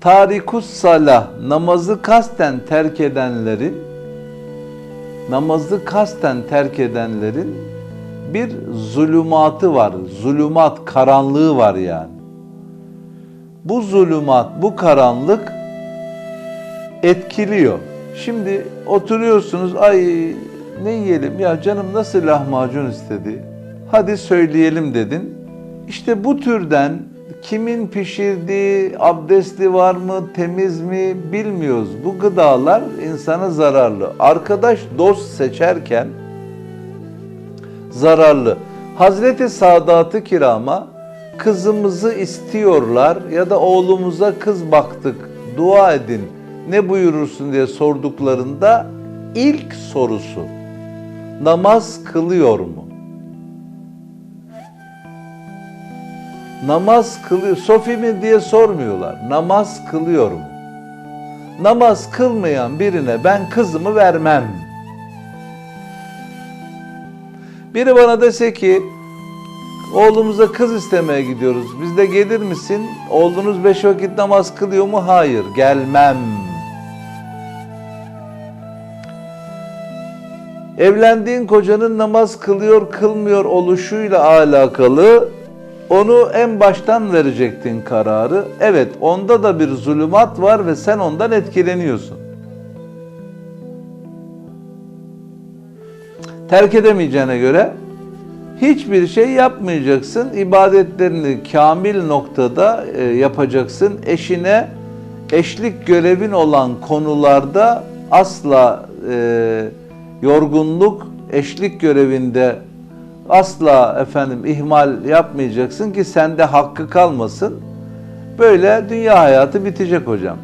Tarikus salah namazı kasten terk edenlerin namazı kasten terk edenlerin bir zulümatı var. Zulümat, karanlığı var yani. Bu zulümat, bu karanlık etkiliyor. Şimdi oturuyorsunuz, ay ne yiyelim ya canım nasıl lahmacun istedi. Hadi söyleyelim dedin. İşte bu türden kimin pişirdiği, abdestli var mı, temiz mi bilmiyoruz. Bu gıdalar insana zararlı. Arkadaş, dost seçerken zararlı. Hazreti Sadat-ı Kiram'a kızımızı istiyorlar ya da oğlumuza kız baktık dua edin ne buyurursun diye sorduklarında ilk sorusu namaz kılıyor mu? Namaz kılıyor, Sofi mi diye sormuyorlar. Namaz kılıyor mu? Namaz kılmayan birine ben kızımı vermem. Biri bana dese ki oğlumuza kız istemeye gidiyoruz. Biz de gelir misin? Oğlunuz beş vakit namaz kılıyor mu? Hayır, gelmem. Evlendiğin kocanın namaz kılıyor, kılmıyor oluşuyla alakalı onu en baştan verecektin kararı. Evet, onda da bir zulümat var ve sen ondan etkileniyorsun. terk edemeyeceğine göre hiçbir şey yapmayacaksın. İbadetlerini kamil noktada e, yapacaksın. Eşine eşlik görevin olan konularda asla e, yorgunluk, eşlik görevinde asla efendim ihmal yapmayacaksın ki sende hakkı kalmasın. Böyle dünya hayatı bitecek hocam.